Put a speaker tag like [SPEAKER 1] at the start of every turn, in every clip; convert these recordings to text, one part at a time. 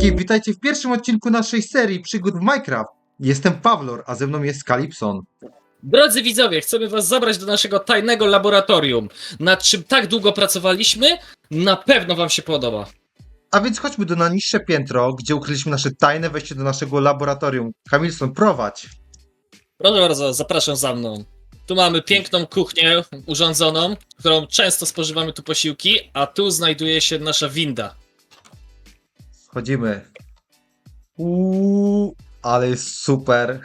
[SPEAKER 1] witajcie w pierwszym odcinku naszej serii przygód w Minecraft. Jestem Pawlor, a ze mną jest Kalipson.
[SPEAKER 2] Drodzy widzowie, chcemy was zabrać do naszego tajnego laboratorium, nad czym tak długo pracowaliśmy. Na pewno wam się podoba.
[SPEAKER 1] A więc chodźmy do na niższe piętro, gdzie ukryliśmy nasze tajne wejście do naszego laboratorium. Kamilson, prowadź.
[SPEAKER 2] Proszę bardzo, zapraszam za mną. Tu mamy piękną kuchnię urządzoną, którą często spożywamy tu posiłki, a tu znajduje się nasza winda.
[SPEAKER 1] Chodzimy. Uuu, ale jest super.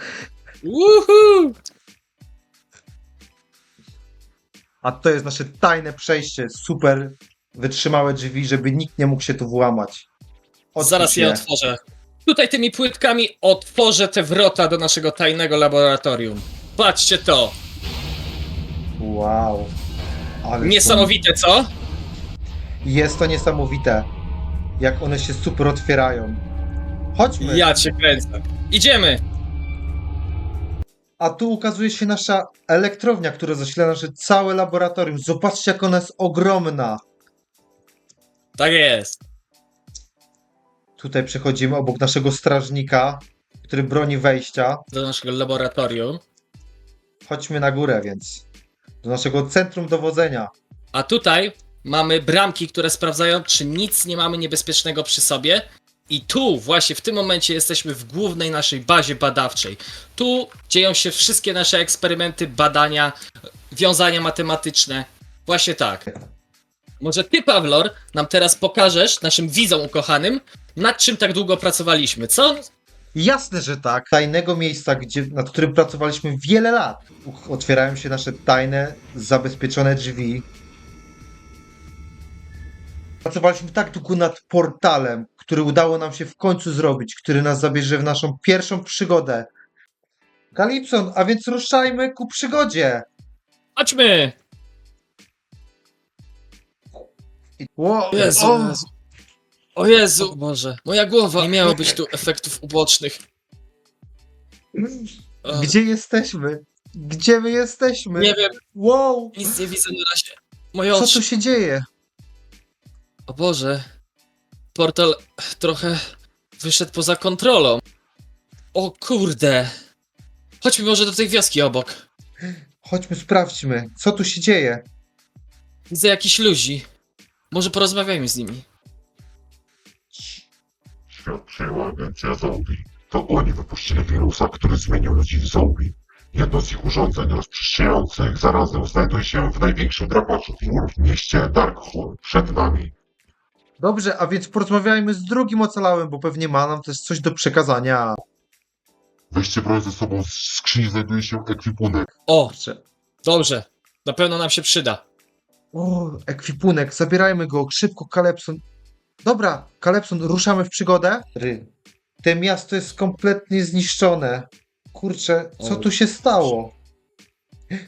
[SPEAKER 2] Uhu!
[SPEAKER 1] A to jest nasze tajne przejście. Super wytrzymałe drzwi, żeby nikt nie mógł się tu włamać. Otwórz
[SPEAKER 2] Zaraz je otworzę. Tutaj tymi płytkami otworzę te wrota do naszego tajnego laboratorium. Patrzcie to!
[SPEAKER 1] Wow. Ale
[SPEAKER 2] Niesamowite, co?
[SPEAKER 1] Jest to niesamowite, jak one się super otwierają. Chodźmy.
[SPEAKER 2] Ja cię kręcę. Idziemy!
[SPEAKER 1] A tu ukazuje się nasza elektrownia, która zasila nasze całe laboratorium. Zobaczcie, jak ona jest ogromna.
[SPEAKER 2] Tak jest.
[SPEAKER 1] Tutaj przechodzimy obok naszego strażnika, który broni wejścia.
[SPEAKER 2] Do naszego laboratorium.
[SPEAKER 1] Chodźmy na górę, więc. Do naszego centrum dowodzenia.
[SPEAKER 2] A tutaj mamy bramki, które sprawdzają, czy nic nie mamy niebezpiecznego przy sobie. I tu, właśnie w tym momencie, jesteśmy w głównej naszej bazie badawczej. Tu dzieją się wszystkie nasze eksperymenty, badania, wiązania matematyczne. Właśnie tak. Może ty, Pawlor, nam teraz pokażesz, naszym widzom ukochanym, nad czym tak długo pracowaliśmy, co?
[SPEAKER 1] Jasne, że tak. Tajnego miejsca, gdzie, nad którym pracowaliśmy wiele lat. Otwierają się nasze tajne, zabezpieczone drzwi. Pracowaliśmy tak długo nad portalem, który udało nam się w końcu zrobić, który nas zabierze w naszą pierwszą przygodę. Kalipson, a więc ruszajmy ku przygodzie.
[SPEAKER 2] Chodźmy!
[SPEAKER 1] Ło,
[SPEAKER 2] Jezu,
[SPEAKER 1] o,
[SPEAKER 2] Jezu. O Jezu, o Boże, moja głowa. Nie miało być tu efektów ubocznych. O,
[SPEAKER 1] Gdzie jesteśmy? Gdzie my jesteśmy?
[SPEAKER 2] Nie wiem,
[SPEAKER 1] Wow,
[SPEAKER 2] nic nie widzę na razie. Moje
[SPEAKER 1] co
[SPEAKER 2] oczy.
[SPEAKER 1] tu się dzieje?
[SPEAKER 2] O Boże. Portal trochę wyszedł poza kontrolą. O kurde. Chodźmy może do tej wioski obok.
[SPEAKER 1] Chodźmy, sprawdźmy, co tu się dzieje.
[SPEAKER 2] Widzę jakiś ludzi. Może porozmawiajmy z nimi.
[SPEAKER 3] Świadczyła agencja Zombie. To oni wypuścili wirusa, który zmienił ludzi w zombie. Jedno z ich urządzeń rozprzestrzeniających zarazem znajduje się w największym drapaczu wirów w mieście Darkhold, przed nami.
[SPEAKER 1] Dobrze, a więc porozmawiajmy z drugim ocalałym, bo pewnie ma nam też coś do przekazania.
[SPEAKER 3] Weźcie broń ze sobą, w skrzyni znajduje się ekwipunek.
[SPEAKER 2] O, dobrze. Na pewno nam się przyda.
[SPEAKER 1] O, ekwipunek, zabierajmy go, szybko, Kalepson. Dobra, Kalepson, ruszamy w przygodę. Ry. Te miasto jest kompletnie zniszczone. Kurczę, co
[SPEAKER 2] O.
[SPEAKER 1] tu się stało?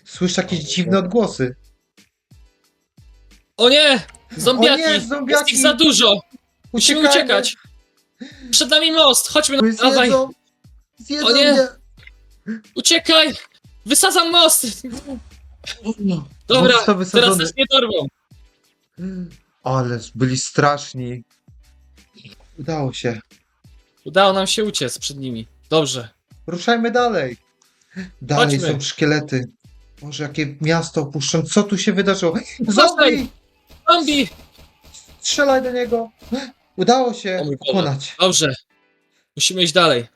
[SPEAKER 1] Słyszę jakieś dziwne odgłosy.
[SPEAKER 2] O nie! Zombiaki!
[SPEAKER 1] O nie,
[SPEAKER 2] Jest
[SPEAKER 1] zombiaki!
[SPEAKER 2] ich za dużo! Musimy
[SPEAKER 1] Uciekajmy!
[SPEAKER 2] uciekać! Przed nami most! Chodźmy na... Dawaj!
[SPEAKER 1] Zjedzą, zjedzą
[SPEAKER 2] O nie!
[SPEAKER 1] mnie.
[SPEAKER 2] Uciekaj! Wysadzam most! Dobra, teraz też nie dorwą.
[SPEAKER 1] Ale byli straszni. Udało się.
[SPEAKER 2] Udało nam się uciec przed nimi. Dobrze.
[SPEAKER 1] Ruszajmy dalej. Dalej
[SPEAKER 2] Chodźmy.
[SPEAKER 1] są szkielety. Może jakie miasto opuszczą. Co tu się wydarzyło? Zombie!
[SPEAKER 2] Zombie!
[SPEAKER 1] Strzelaj do niego! Udało się
[SPEAKER 2] O mój Boże.
[SPEAKER 1] pokonać.
[SPEAKER 2] Dobrze. Musimy iść dalej.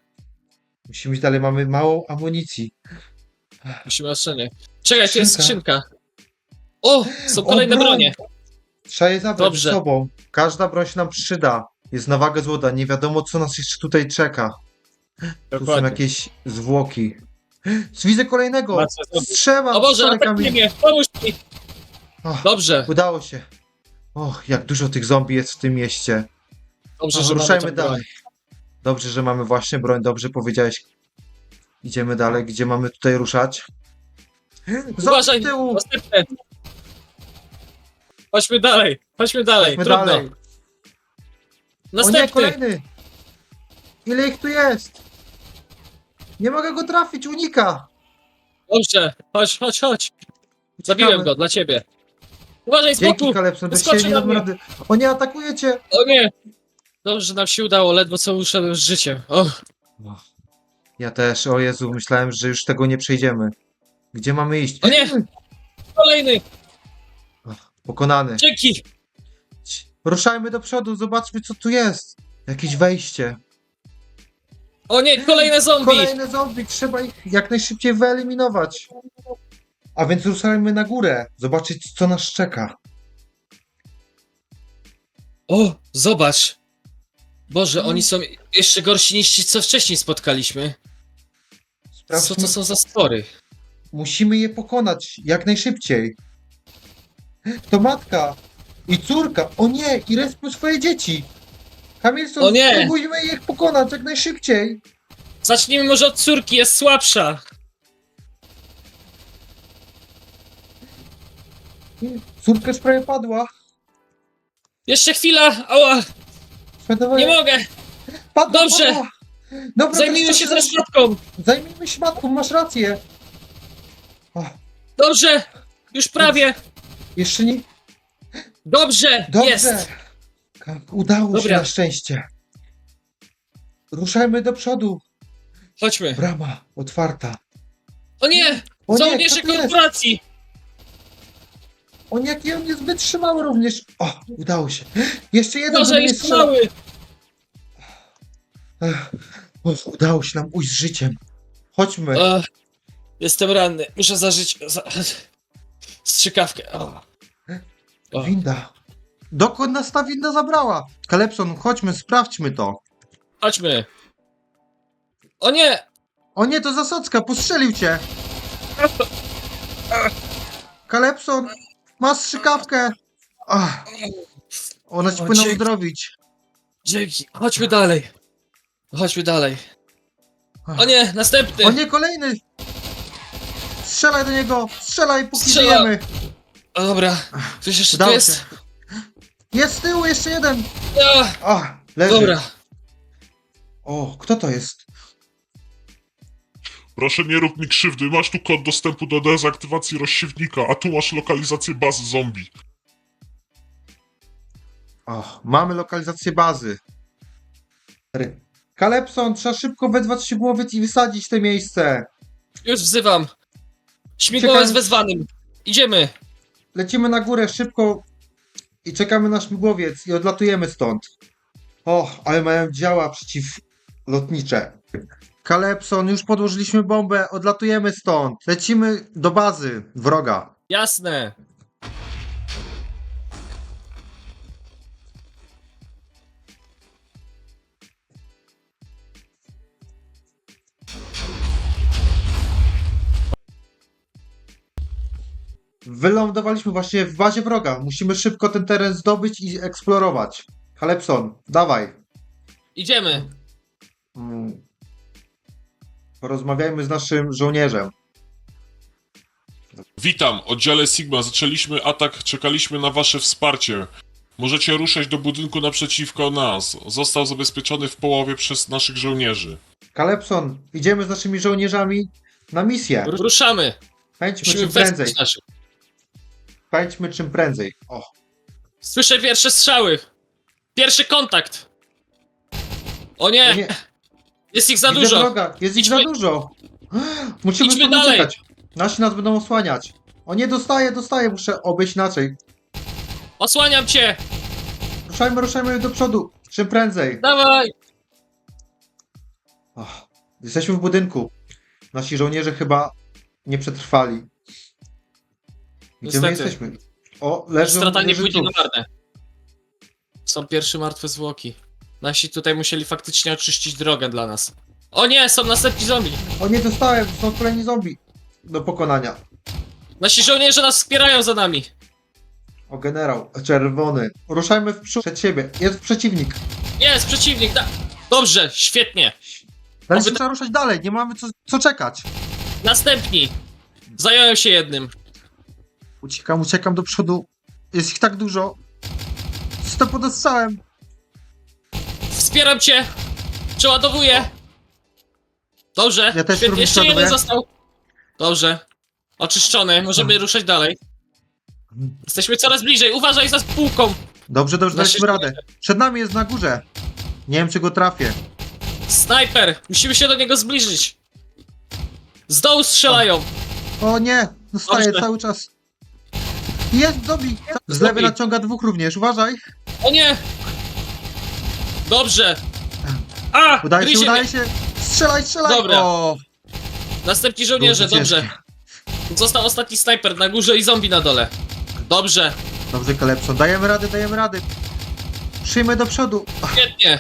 [SPEAKER 1] Musimy iść dalej, mamy mało amunicji.
[SPEAKER 2] Musimy ostrzenie. Czekaj, tu jest
[SPEAKER 1] Skrzynka.
[SPEAKER 2] O! Są kolejne
[SPEAKER 1] broń.
[SPEAKER 2] bronie.
[SPEAKER 1] Trzeba je zabrać
[SPEAKER 2] Dobrze.
[SPEAKER 1] ze sobą. Każda broń się nam przyda. Jest na wagę złota. Nie wiadomo, co nas jeszcze tutaj czeka. Tu są jakieś zwłoki. Widzę kolejnego! Strzelam!
[SPEAKER 2] O Boże, atakuje mnie! Pomóż mi! Dobrze.
[SPEAKER 1] Udało się. Och, jak dużo tych zombie jest w tym mieście.
[SPEAKER 2] Dobrze,
[SPEAKER 1] No,
[SPEAKER 2] że mamy
[SPEAKER 1] ruszajmy
[SPEAKER 2] tą broń.
[SPEAKER 1] dalej. Dobrze, że mamy właśnie broń, dobrze powiedziałeś. Idziemy dalej, gdzie mamy tutaj ruszać? Za
[SPEAKER 2] Uważaj!
[SPEAKER 1] tyłu!
[SPEAKER 2] Następne! Chodźmy dalej! Chodźmy dalej!
[SPEAKER 1] Chodźmy
[SPEAKER 2] Trudno.
[SPEAKER 1] dalej. O nie,
[SPEAKER 2] Następny!
[SPEAKER 1] kolejny! Ile ich tu jest? Nie mogę go trafić, unika!
[SPEAKER 2] Dobrze, chodź, chodź, chodź. Zabiłem
[SPEAKER 1] Uciekamy.
[SPEAKER 2] go dla ciebie. Uważaj, z
[SPEAKER 1] Dzięki! Kalepson, bez
[SPEAKER 2] Wyskoczy
[SPEAKER 1] ciebie nie
[SPEAKER 2] na
[SPEAKER 1] dam
[SPEAKER 2] mnie.
[SPEAKER 1] rady. O nie, atakujecie!
[SPEAKER 2] O nie! Dobrze, że nam się udało, ledwo co uszedłem z życiem. O,
[SPEAKER 1] Ja też, o Jezu, myślałem, że już tego nie przejdziemy. Gdzie mamy iść?
[SPEAKER 2] O nie! kolejny!
[SPEAKER 1] Pokonany.
[SPEAKER 2] Dzięki!
[SPEAKER 1] Ruszajmy do przodu, zobaczmy co tu jest. Jakieś wejście.
[SPEAKER 2] O nie, kolejne zombie!
[SPEAKER 1] Kolejne zombie, trzeba ich jak najszybciej wyeliminować. A więc ruszajmy na górę, zobaczyć co nas czeka.
[SPEAKER 2] O, zobacz! Boże, oni są jeszcze gorsi niż ci, co wcześniej spotkaliśmy. Co
[SPEAKER 1] Sprawdźmy,
[SPEAKER 2] to są za spory?
[SPEAKER 1] musimy je pokonać jak najszybciej. To matka i córka, o nie, i respią swoje dzieci. Hamilton,
[SPEAKER 2] O nie!
[SPEAKER 1] spróbujmy ich pokonać jak najszybciej.
[SPEAKER 2] Zacznijmy może od córki, jest słabsza.
[SPEAKER 1] Córka już prawie padła.
[SPEAKER 2] Jeszcze chwila! Ała! Nie mogę!
[SPEAKER 1] Padła,
[SPEAKER 2] Dobrze.
[SPEAKER 1] padła. Dobra,
[SPEAKER 2] Zajmijmy się
[SPEAKER 1] teraz-
[SPEAKER 2] matką!
[SPEAKER 1] Zajmijmy się matką, masz rację. O,
[SPEAKER 2] Dobrze! Już prawie!
[SPEAKER 1] jeszcze nie.
[SPEAKER 2] Dobrze!
[SPEAKER 1] Dobrze.
[SPEAKER 2] Jest!
[SPEAKER 1] Ka- Udało się
[SPEAKER 2] Dobra.
[SPEAKER 1] na szczęście. Ruszajmy do przodu.
[SPEAKER 2] Chodźmy.
[SPEAKER 1] Brama otwarta.
[SPEAKER 2] O nie!
[SPEAKER 1] O nie,
[SPEAKER 2] Żołnierze
[SPEAKER 1] kto to jest?
[SPEAKER 2] korporacji!
[SPEAKER 1] On jaki on jest wytrzymały również. O, udało się. Jeszcze jeden strzela.
[SPEAKER 2] mały!
[SPEAKER 1] Ech, O, udało się nam ujść z życiem. Chodźmy.
[SPEAKER 2] Jestem ranny. Muszę zażyć za... strzykawkę. O. O.
[SPEAKER 1] Winda. Dokąd nas ta winda zabrała? Kalepson, chodźmy, sprawdźmy to.
[SPEAKER 2] Chodźmy. O nie!
[SPEAKER 1] O nie, to Zasadzka, postrzelił cię. Kalepson, masz strzykawkę. Ach. Ona ci
[SPEAKER 2] O,
[SPEAKER 1] powinna
[SPEAKER 2] dzięki.
[SPEAKER 1] uzdrowić.
[SPEAKER 2] Dzięki. Chodźmy dalej. Chodźmy dalej. O nie, następny!
[SPEAKER 1] O nie, kolejny! Strzelaj do niego! Strzelaj, póki
[SPEAKER 2] Strzelam.
[SPEAKER 1] żyjemy!
[SPEAKER 2] O, dobra. Ktoś jeszcze tu
[SPEAKER 1] Udało
[SPEAKER 2] jest?
[SPEAKER 1] się. Jest z tyłu, jeszcze jeden!
[SPEAKER 2] A,
[SPEAKER 1] A, leży.
[SPEAKER 2] dobra.
[SPEAKER 1] O, kto to jest?
[SPEAKER 3] Proszę nie rób mi krzywdy, masz tu kod dostępu do dezaktywacji rozsiewnika, a tu masz lokalizację bazy zombie.
[SPEAKER 1] O, mamy lokalizację bazy. Ry- Kalepson, trzeba szybko wezwać śmigłowiec i wysadzić te miejsce.
[SPEAKER 2] Już wzywam. Śmigłowiec
[SPEAKER 1] Czekam.
[SPEAKER 2] wezwanym. Idziemy.
[SPEAKER 1] Lecimy na górę szybko i czekamy na śmigłowiec i odlatujemy stąd. O, ale mają działa przeciwlotnicze. Kalepson, już podłożyliśmy bombę, odlatujemy stąd. Lecimy do bazy wroga.
[SPEAKER 2] Jasne.
[SPEAKER 1] Wylądowaliśmy właśnie w bazie wroga. Musimy szybko ten teren zdobyć i eksplorować. Kalepson, dawaj.
[SPEAKER 2] Idziemy.
[SPEAKER 1] Mm. Porozmawiajmy z naszym żołnierzem.
[SPEAKER 3] Witam, oddziale Sigma, zaczęliśmy atak, czekaliśmy na wasze wsparcie. Możecie ruszać do budynku naprzeciwko nas. Został zabezpieczony w połowie przez naszych żołnierzy.
[SPEAKER 1] Kalepson, idziemy z naszymi żołnierzami na misję.
[SPEAKER 2] Ru- Ruszamy.
[SPEAKER 1] Pędźmy
[SPEAKER 2] Musimy
[SPEAKER 1] czym prędzej.
[SPEAKER 2] wesprzeć naszych.
[SPEAKER 1] Pędźmy czym prędzej. O,
[SPEAKER 2] Słyszę pierwsze strzały. Pierwszy kontakt. O nie,
[SPEAKER 1] o nie,
[SPEAKER 2] jest ich za
[SPEAKER 1] widzę
[SPEAKER 2] dużo.
[SPEAKER 1] wroga. Jest ich
[SPEAKER 2] Idźmy-
[SPEAKER 1] za dużo. Musimy
[SPEAKER 2] Idźmy
[SPEAKER 1] stąd
[SPEAKER 2] dalej.
[SPEAKER 1] uciekać. Nasi nas będą osłaniać. O nie, dostaję, dostaję, muszę obejść inaczej.
[SPEAKER 2] Osłaniam cię.
[SPEAKER 1] Ruszajmy, ruszajmy do przodu. Czym prędzej.
[SPEAKER 2] Dawaj.
[SPEAKER 1] Och, jesteśmy w budynku. Nasi żołnierze chyba nie przetrwali. Gdzie my
[SPEAKER 2] Niestety.
[SPEAKER 1] jesteśmy? O, leżą
[SPEAKER 2] Strata nie
[SPEAKER 1] leży
[SPEAKER 2] pójdzie
[SPEAKER 1] tu.
[SPEAKER 2] na marne. Są pierwsze martwe zwłoki. Nasi tutaj musieli faktycznie oczyścić drogę dla nas. O nie, są następni zombie.
[SPEAKER 1] O nie, dostałem, są kolejni zombie. Do pokonania.
[SPEAKER 2] Nasi żołnierze nas wspierają za nami.
[SPEAKER 1] O, generał, czerwony. Ruszajmy w przód, przed siebie. Jest przeciwnik.
[SPEAKER 2] Jest, przeciwnik. Da Dobrze, świetnie.
[SPEAKER 1] Teraz
[SPEAKER 2] Oby-
[SPEAKER 1] trzeba ruszać dalej, nie mamy co, co czekać.
[SPEAKER 2] Następni. Zająłem się jednym.
[SPEAKER 1] Uciekam, uciekam do przodu. Jest ich tak dużo. Sto pod ostrzałem.
[SPEAKER 2] Wspieram cię. Przeładowuję. Dobrze.
[SPEAKER 1] Ja też
[SPEAKER 2] Świetnie.
[SPEAKER 1] również
[SPEAKER 2] Jeszcze jeden został. Dobrze. Oczyszczony. Możemy ruszać dalej. Jesteśmy coraz bliżej. Uważaj za spółką.
[SPEAKER 1] Dobrze, dobrze,
[SPEAKER 2] Nasi
[SPEAKER 1] daliśmy radę. Przed nami jest na górze. Nie wiem, czy go trafię.
[SPEAKER 2] Snajper! Musimy się do niego zbliżyć! Z dołu strzelają!
[SPEAKER 1] O nie! Dostaję
[SPEAKER 2] Dobrze.
[SPEAKER 1] cały czas. Jest zombie! Z lewej naciąga dwóch również, uważaj!
[SPEAKER 2] O nie! Dobrze! A!
[SPEAKER 1] Udaje się,
[SPEAKER 2] gryzie
[SPEAKER 1] udaje
[SPEAKER 2] mnie.
[SPEAKER 1] się! Strzelaj, strzelaj!
[SPEAKER 2] Dobra.
[SPEAKER 1] O,
[SPEAKER 2] Następni żołnierze, dobrze. Został ostatni snajper na górze i zombie na dole. Dobrze,
[SPEAKER 1] Dobrze, Kalepson. Dajemy radę, dajemy radę. Przyjmy do przodu.
[SPEAKER 2] Świetnie.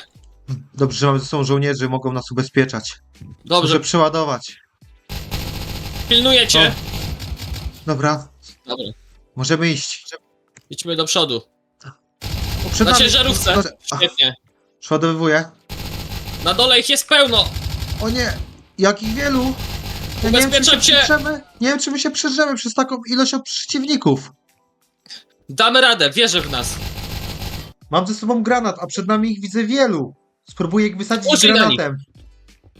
[SPEAKER 1] Dobrze, że mamy ze sobą żołnierzy, mogą nas ubezpieczać.
[SPEAKER 2] Dobrze,
[SPEAKER 1] Muszę przeładować.
[SPEAKER 2] pilnuję cię.
[SPEAKER 1] Dobra,
[SPEAKER 2] Dobra,
[SPEAKER 1] możemy iść.
[SPEAKER 2] idźmy do przodu.
[SPEAKER 1] O, przed
[SPEAKER 2] Na
[SPEAKER 1] nami.
[SPEAKER 2] ciężarówce.
[SPEAKER 1] Dobrze.
[SPEAKER 2] Świetnie.
[SPEAKER 1] Przeładowywuję.
[SPEAKER 2] Na dole ich jest pełno.
[SPEAKER 1] O nie! Jakich wielu! Ja nie wiem, czy
[SPEAKER 2] Ubezpieczam
[SPEAKER 1] my się
[SPEAKER 2] cię.
[SPEAKER 1] przedrzemy. Nie wiem, czy my się przedrzemy przez taką ilość przeciwników.
[SPEAKER 2] Damy radę, wierzę w nas.
[SPEAKER 1] Mam ze sobą granat, a przed nami ich widzę wielu. Spróbuję ich wysadzić
[SPEAKER 2] Użyj na
[SPEAKER 1] granatem.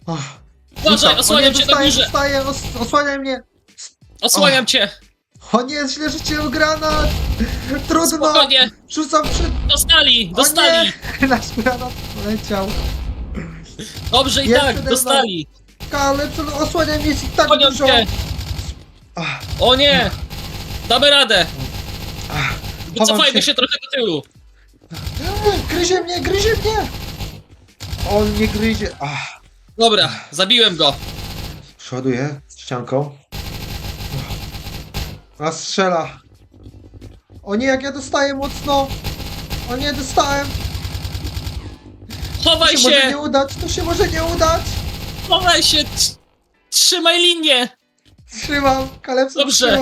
[SPEAKER 2] Uważaj,
[SPEAKER 1] rzucam.
[SPEAKER 2] osłaniam
[SPEAKER 1] nie,
[SPEAKER 2] cię na
[SPEAKER 1] dostaję,
[SPEAKER 2] górze.
[SPEAKER 1] dostaję, os osłaniaj mnie.
[SPEAKER 2] Osłaniam cię.
[SPEAKER 1] O nie, źle rzuciłem granat. Trudno.
[SPEAKER 2] Spokojnie.
[SPEAKER 1] Rzucam przed...
[SPEAKER 2] Dostali,
[SPEAKER 1] O
[SPEAKER 2] dostali.
[SPEAKER 1] nie, nasz granat poleciał.
[SPEAKER 2] Dobrze i
[SPEAKER 1] Jest
[SPEAKER 2] tak, dostali.
[SPEAKER 1] Ale co, osłaniaj mnie, jest ich tak
[SPEAKER 2] Osłaniam
[SPEAKER 1] dużo. Ach,
[SPEAKER 2] O nie. Damy radę.
[SPEAKER 1] ach.
[SPEAKER 2] Wycofajmy
[SPEAKER 1] się.
[SPEAKER 2] się trochę do tyłu.
[SPEAKER 1] Gryzie mnie, gryzie mnie. On mnie gryzie. Ach.
[SPEAKER 2] Dobra, zabiłem go.
[SPEAKER 1] Przoduję ścianką. A strzela. O nie, jak ja dostaję mocno. O nie, dostałem. To
[SPEAKER 2] Chowaj
[SPEAKER 1] się może
[SPEAKER 2] się,
[SPEAKER 1] nie udać, to się może nie udać.
[SPEAKER 2] chowaj się. Tr- Trzymaj linię.
[SPEAKER 1] Trzymam, Kalepson
[SPEAKER 2] Dobrze.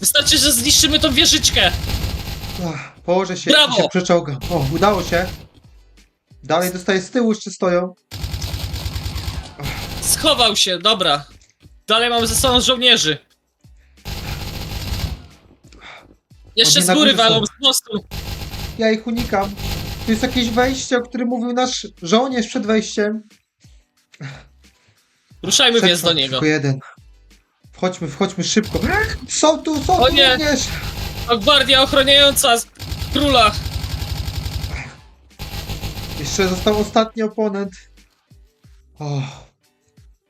[SPEAKER 2] Wystarczy, że zniszczymy tą wieżyczkę.
[SPEAKER 1] Ach, Położę się
[SPEAKER 2] Brawo.
[SPEAKER 1] i się przeczołgam. O, udało się. Dalej dostaję z tyłu, jeszcze stoją.
[SPEAKER 2] Schował się, dobra. Dalej mamy ze sobą żołnierzy. Jeszcze
[SPEAKER 1] Oni
[SPEAKER 2] z
[SPEAKER 1] na
[SPEAKER 2] góry
[SPEAKER 1] górze są.
[SPEAKER 2] walą, z mostu.
[SPEAKER 1] Ja ich unikam. Tu jest jakieś wejście, o którym mówił nasz żołnierz przed wejściem.
[SPEAKER 2] Ruszajmy więc do
[SPEAKER 1] Przetrwał
[SPEAKER 2] niego.
[SPEAKER 1] Tylko jeden. Wchodźmy, wchodźmy szybko. Są tu, są
[SPEAKER 2] O
[SPEAKER 1] tu
[SPEAKER 2] nie.
[SPEAKER 1] również.
[SPEAKER 2] To gwardia ochroniająca z- króla.
[SPEAKER 1] Jeszcze został ostatni oponent. O.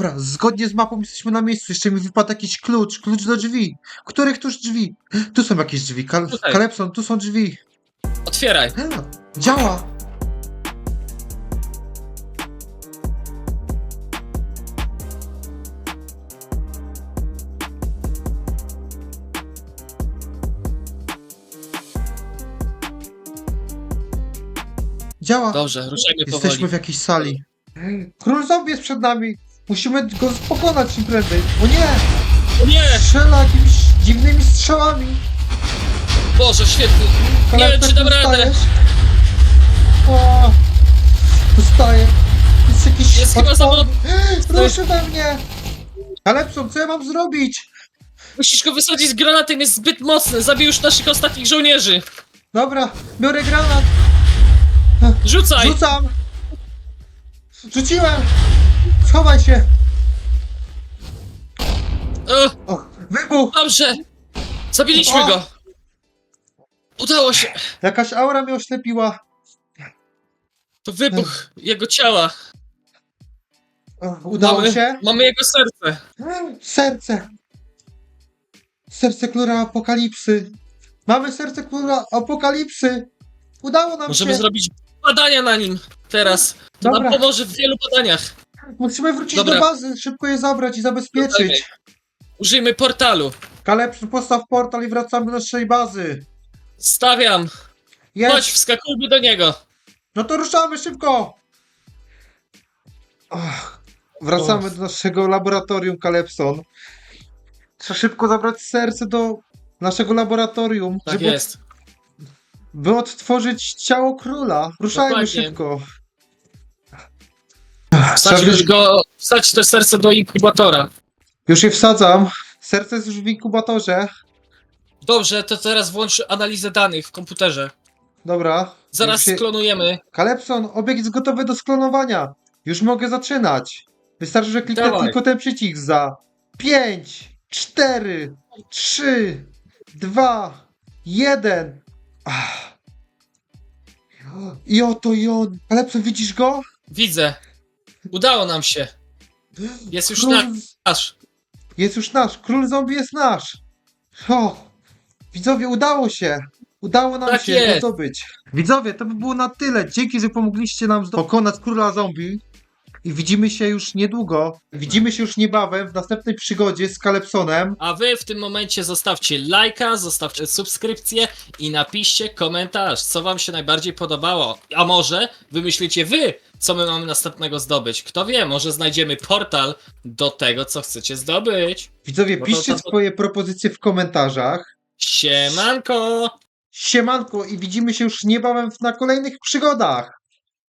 [SPEAKER 1] Dobra, zgodnie z mapą jesteśmy na miejscu. Jeszcze mi wypadł jakiś klucz. Klucz do drzwi. Których tuż drzwi? Tu są jakieś drzwi. Kal
[SPEAKER 2] Tutaj.
[SPEAKER 1] Kalepson, tu są drzwi.
[SPEAKER 2] Otwieraj.
[SPEAKER 1] A, Działa! Działa!
[SPEAKER 2] Dobrze, ruszajmy powoli.
[SPEAKER 1] Jesteśmy w jakiejś sali. Król zombie jest przed nami! Musimy go pokonać im prędzej. O nie!
[SPEAKER 2] O nie!
[SPEAKER 1] Strzela jakimiś dziwnymi strzałami.
[SPEAKER 2] Boże, świetny. Nie wiem, czy dam radę.
[SPEAKER 1] O, dostaję. Jest jakiś
[SPEAKER 2] Jest chyba za
[SPEAKER 1] Ruszy we mnie! Kalepson, co ja mam zrobić?
[SPEAKER 2] Musisz go wysadzić z granatem, jest zbyt mocny. Zabił już naszych ostatnich żołnierzy.
[SPEAKER 1] Dobra, biorę granat,
[SPEAKER 2] Rzucaj!
[SPEAKER 1] rzucam! Rzuciłem! Schowaj się!
[SPEAKER 2] O,
[SPEAKER 1] O, wybuch!
[SPEAKER 2] dobrze. Zabiliśmy go. Udało się.
[SPEAKER 1] Jakaś aura mnie oślepiła.
[SPEAKER 2] To wybuch jego ciała.
[SPEAKER 1] O, udało
[SPEAKER 2] mamy,
[SPEAKER 1] się?
[SPEAKER 2] Mamy jego serce.
[SPEAKER 1] Serce! Serce króla apokalipsy. Mamy serce króla apokalipsy. Udało nam
[SPEAKER 2] Możemy
[SPEAKER 1] się.
[SPEAKER 2] zrobić badania na nim teraz. To
[SPEAKER 1] Dobra.
[SPEAKER 2] nam pomoże w wielu badaniach.
[SPEAKER 1] Musimy wrócić
[SPEAKER 2] Dobra.
[SPEAKER 1] do bazy, szybko je zabrać i zabezpieczyć.
[SPEAKER 2] Użyjmy portalu.
[SPEAKER 1] Kalepson, postaw portal i wracamy do naszej bazy.
[SPEAKER 2] Stawiam.
[SPEAKER 1] Jest.
[SPEAKER 2] Chodź, wskakujmy do niego.
[SPEAKER 1] No to ruszamy szybko! Ach, wracamy do naszego laboratorium, Kalepson. Trzeba szybko zabrać serce do naszego laboratorium,
[SPEAKER 2] Tak
[SPEAKER 1] żeby,
[SPEAKER 2] jest.
[SPEAKER 1] by odtworzyć ciało króla. Ruszajmy
[SPEAKER 2] Dokładnie.
[SPEAKER 1] szybko.
[SPEAKER 2] Wsadź
[SPEAKER 1] Trzeba-
[SPEAKER 2] już go, wsadź to serce do inkubatora.
[SPEAKER 1] Już je wsadzam. Serce jest już w inkubatorze.
[SPEAKER 2] Dobrze, to teraz włącz analizę danych w komputerze.
[SPEAKER 1] Dobra.
[SPEAKER 2] Zaraz
[SPEAKER 1] Już się...
[SPEAKER 2] sklonujemy.
[SPEAKER 1] Kalepson, obiekt jest gotowy do sklonowania. Już mogę zaczynać. Wystarczy, że kliknę
[SPEAKER 2] Dawaj.
[SPEAKER 1] tylko ten przycisk za 5, 4, 3, 2, 1. Ach. I oto i on. Kalepson, widzisz go?
[SPEAKER 2] Widzę. Udało nam się. Jest już
[SPEAKER 1] Król-
[SPEAKER 2] nasz.
[SPEAKER 1] Jest już nasz. Król zombie jest nasz. O, widzowie, udało się. Udało nam
[SPEAKER 2] Tak
[SPEAKER 1] się
[SPEAKER 2] jest.
[SPEAKER 1] go zdobyć. Widzowie, to by było na tyle. Dzięki, że pomogliście nam pokonać króla zombie. I widzimy się już niedługo. Widzimy się już niebawem w następnej przygodzie z Kalepsonem.
[SPEAKER 2] A wy w tym momencie zostawcie lajka, zostawcie subskrypcję i napiszcie komentarz, co wam się najbardziej podobało. A może wymyślicie wy, co my mamy następnego zdobyć. Kto wie, może znajdziemy portal do tego, co chcecie zdobyć.
[SPEAKER 1] Widzowie,
[SPEAKER 2] No to-
[SPEAKER 1] piszcie
[SPEAKER 2] to- to-
[SPEAKER 1] swoje propozycje w komentarzach.
[SPEAKER 2] Siemanko!
[SPEAKER 1] Siemanko i widzimy się już niebawem na kolejnych przygodach.